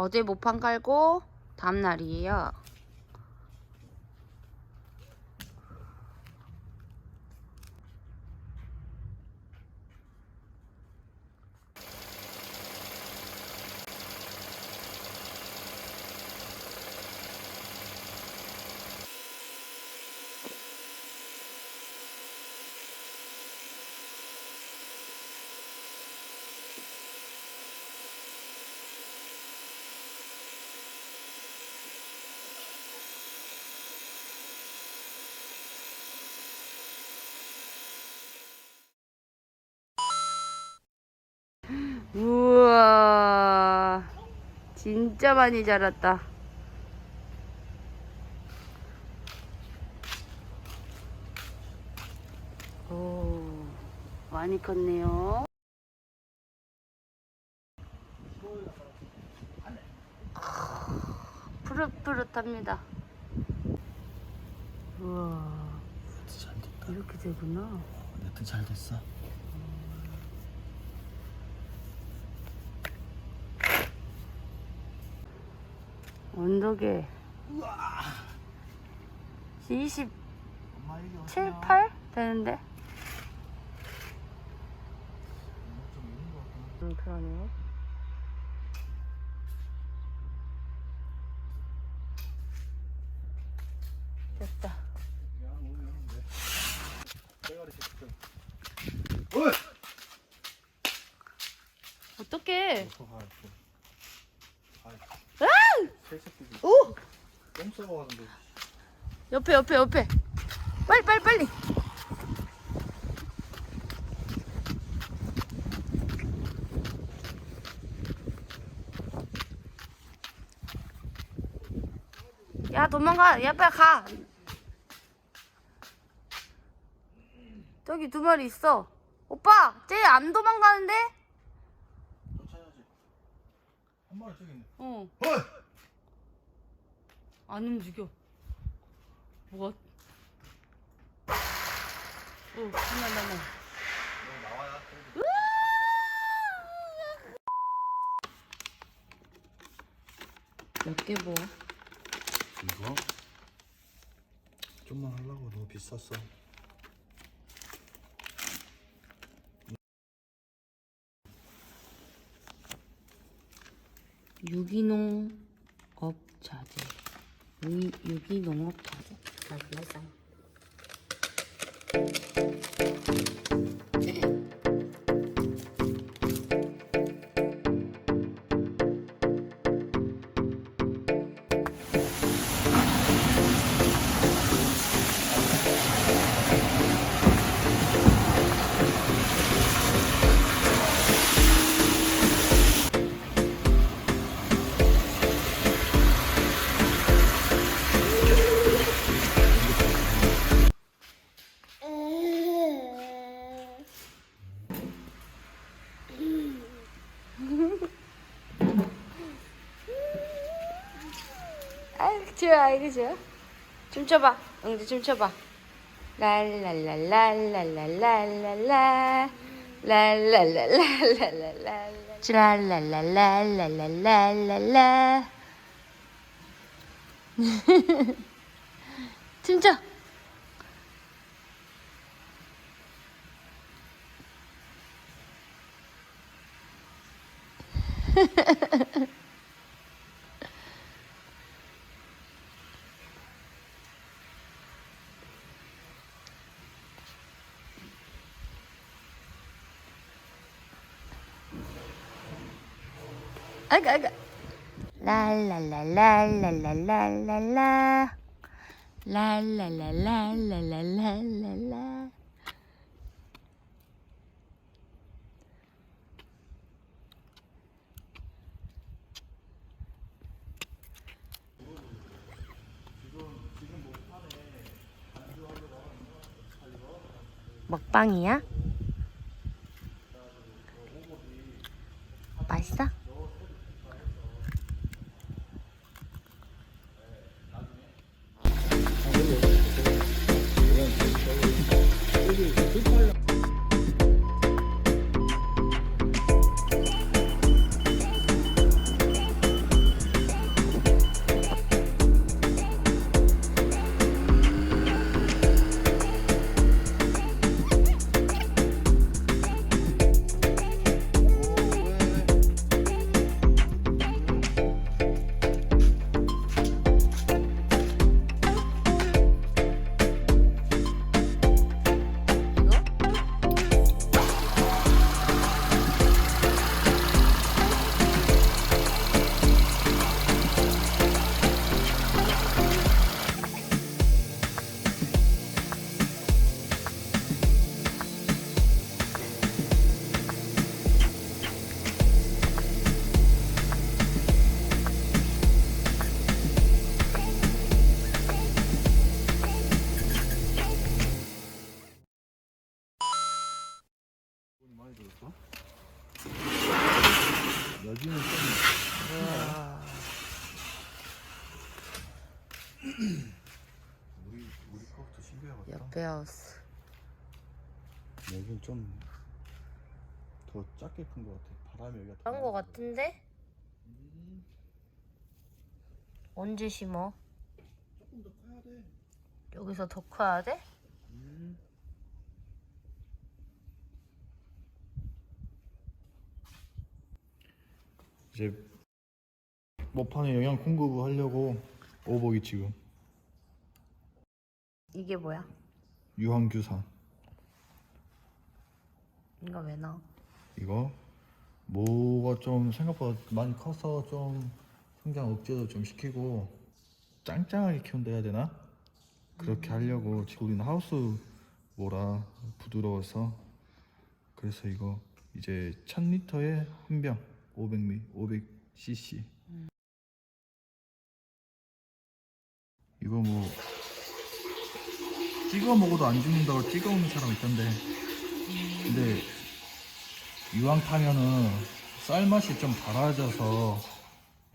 어제 모판 깔고 다음 날이에요. 우와. 진짜 많이 자랐다. 오 많이 컸네요. 푸릇푸릇합니다. 우와. 잘 됐다. 이렇게 되구나. 네트 잘 됐어. 언덕에 27, 엄마 여기 8 되는데? 음, 그러네요. 됐다! 어떡해 오! 똥 싸워가는데. 옆에 옆에 옆에. 빨리 빨리 빨리. 야 도망가. 야 빨리 가. 저기 두 마리 있어. 오빠 쟤 안 도망가는데? 쫓아야지 한 마리 저기 있네. 어. 어이! 안 움직여. 뭐가? 오, 신난다, 나. 너 나와야 몇개 뭐? 이거? 좀만 하려고 너무 비쌌어 유기농 업자재. 이 유기농업 가격. 아, 그만 싸. 아이 귀여워 그죠? 춤춰봐. 응지 춤춰봐. 랄랄랄랄랄랄랄라 랄랄랄랄랄랄라 랄랄랄랄랄랄라 춤춰. 아이고 아이고. 랄랄랄랄랄랄랄라. 랄랄랄랄랄랄랄라. 먹방이야? 신기하겠다. 옆에 하우스. 여기는 좀더 작게 큰 것 같아. 바람이 여기가 더딴 거. 같은데? 음, 언제 심어? 조금 더 커야 돼. 여기서 더 커야 돼? 음. 이제 모판에 영양 공급을 하려고 오복이 지금 이게 뭐야? 유황규산. 이거 왜 나와? 이거? 모가 좀 생각보다 많이 커서 좀 성장 억제도 좀 시키고 짱짱하게 키운다 해야 되나? 그렇게 하려고 지금 우리는 하우스 모라 부드러워서 그래서 이거 이제 1000리터에 한 병 500ml 500cc 이거 뭐 찍어 먹어도 안 죽는다고 찍어 먹는 사람 있던데. 근데 이왕 타면은 쌀맛이 좀 달아져서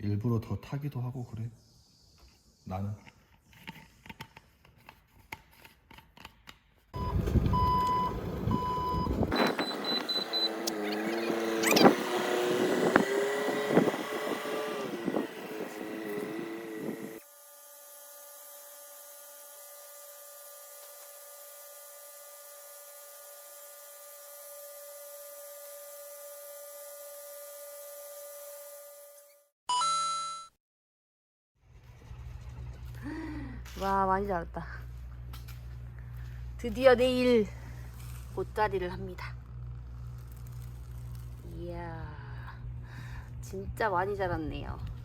일부러 더 타기도 하고 그래. 나는 와 많이 자랐다. 드디어 내일 보자리를 합니다. 이야 진짜 많이 자랐네요.